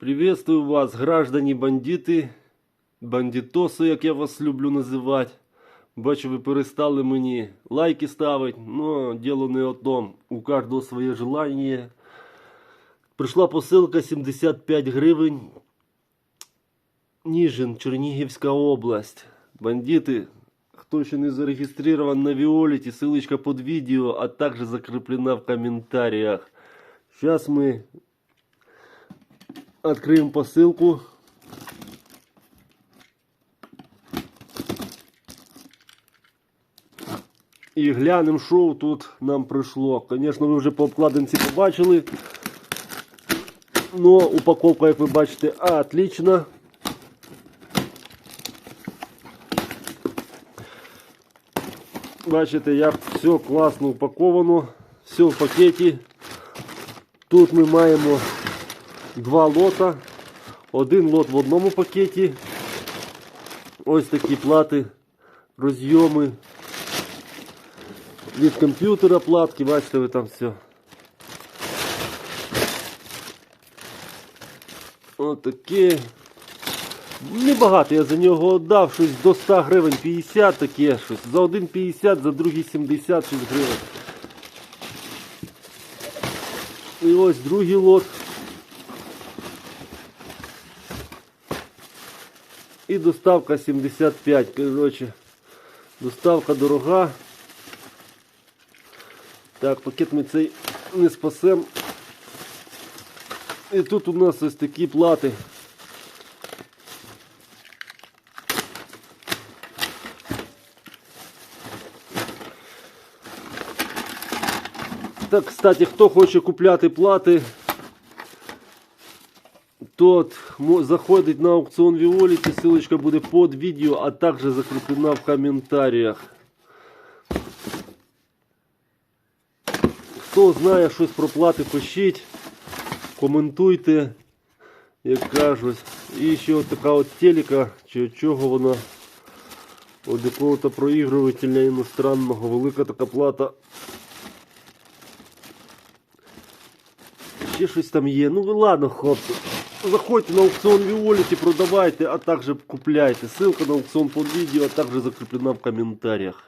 Приветствую вас, граждані бандити, бандитоси, як я вас люблю називати. Бачу, ви перестали мені лайки ставити, но діло не о том. У кожного своє желання. Прийшла посилка 75 гривень. Ніжин, Чернігівська область. Бандити, хто ще не зареєстрирован на Віоліті, ссылочка под видео, а также закреплена в комментариях. Сейчас мы откроем посылку. І глянемо, що тут нам прийшло. Звісно, ви вже по обкладинці побачили. Но упаковка, як ви бачите, отлична. Бачите, як все класно упаковано, все в пакеті. Тут ми маємо два лота. Один лот в одному пакеті. Ось такі плати, розйоми. Від комп'ютера платки, бачите, ви там все. Отаке. Небагато я за нього віддав, щось до 100 гривень 50 таке щось. За один 50, за другий 76 гривень. І ось другий лот. І доставка 75. Коротше, доставка дорога. Так, пакет ми цей не спасем. І тут у нас ось такі плати. Так, кстати, хто хоче купляти плати, тот заходить на аукціон Віоліті, ссылочка буде под відео, а також закріплена в коментарях. Хто знає щось про плати, пишіть, коментуйте, як кажуть. І ще от така от телека, чи чого вона, от якого-то проігрувателя іностранного, велика така плата. Ще щось там є. Ну ладно, хлопці. Заходьте на аукцион Виолити, продавайте, а также купляйте. Ссылка на аукцион под видео, а также закреплена в коментарях.